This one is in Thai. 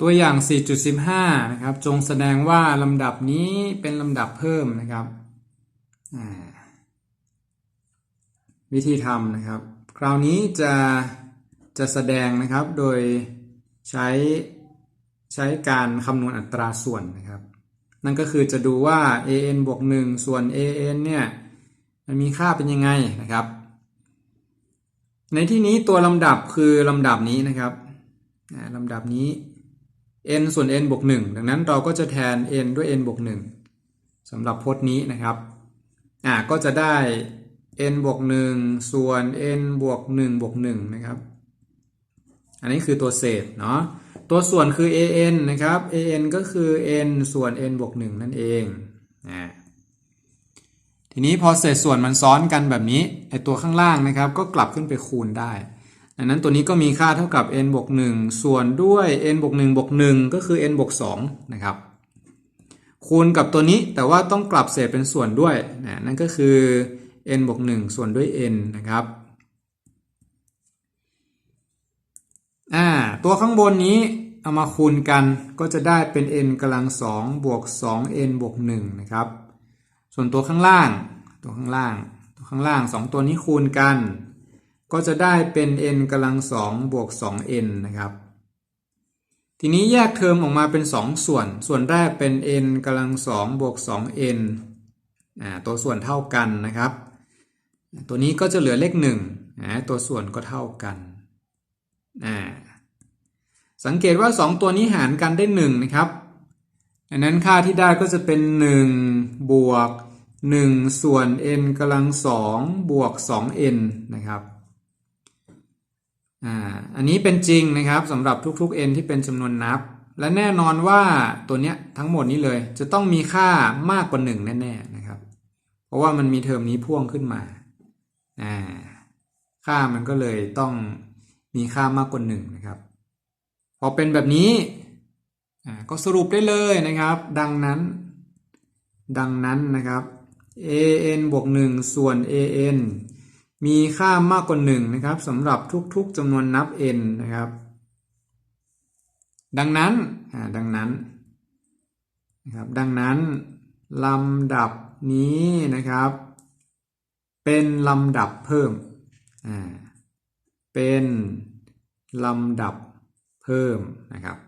ตัวอย่าง 4.15 นะครับ จงแสดงว่าลำดับนี้เป็นลำดับเพิ่มนะครับ วิธีทำนะครับ คราวนี้จะจะแสดงนะครับโดยใช้ใช้การคำนวณอัตราส่วนนะครับ นั่นก็คือจะดูว่า an บวก1ส่วน an เนี่ยมันมีค่าเป็นยังไงนะครับ ในที่นี้ตัวลำดับคือลำดับนี้นะครับลำดับนี้ n ส่วน n บวก1ดังนั้นเราก็จะแทน n ด้วย n บวก1สำหรับพจน์นี้นะครับอ่าก็จะได้ n บวก1ส่วน n บวก1บวก1นะครับ อันนี้คือตัวเศษเนาะตัวส่วนคือ an นะครับ an ก็คือ n ส่วน n บวก1นั่นเองอ่าทีนี้พอเศษส่วนมันซ้อนกันแบบนี้ไอตัวข้างล่างนะครับ ก็กลับขึ้นไปคูณได้ ดังนั้นตัวนี้ก็มีค่าเท่ากับ n บวก1ส่วนด้วย n บวก1บวก1ก็คือ n บวก2นะครับ คูณกับตัวนี้แต่ว่าต้องกลับเศษเป็นส่วนด้วยนะนั่นก็คือ n บวก1ส่วนด้วย n นะครับอ่าตัวข้างบนนี้เอามาคูณกันก็จะได้เป็น n กำลัง2บวก 2n บวก1นะครับ ส่วนตัวข้างล่าง ตัวข้างล่าง ตัวข้างล่าง 2 ตัวนี้คูณกัน ก็จะได้เป็น n กำลัง2บวก 2n นะครับ ทีนี้แยกเทอมออกมาเป็น 2 ส่วน ส่วนแรกเป็น n กำลัง2บวก 2n อ่าตัวส่วนเท่ากันนะครับ ตัวนี้ก็จะเหลือเลข1นะตัวส่วนก็เท่ากัน สังเกตว่า 2 ตัวนี้หารกันได้ 1 นะครับดังนั้นค่าที่ได้ก็จะเป็น 1 บวก 1 ส่วน n กำลัง2บวก 2n นะครับ อ่าอันนี้เป็นจริงนะครับสำหรับทุกๆ n ที่เป็นจำนวนนับ และแน่นอนว่าตัวเนี้ยทั้งหมดนี้เลยจะต้องมีค่ามากกว่า 1 แน่ๆนะครับ เพราะว่ามันมีเทอมนี้พ่วงขึ้นมาอ่าค่ามันก็เลยต้องมีค่ามากกว่า1นะครับพอเป็นแบบนี้ก็สรุปได้เลยนะครับ ดังนั้น ดังนั้นนะครับ an บวก1ส่วน an มีค่ามากกว่า1นะครับสำหรับทุกๆจำนวนนับ n นะครับ ดังนั้นดังนั้นนะครับดังนั้นลำดับนี้นะครับ เป็นลำดับเพิ่มอ่าเป็นลำดับเพิ่มนะครับ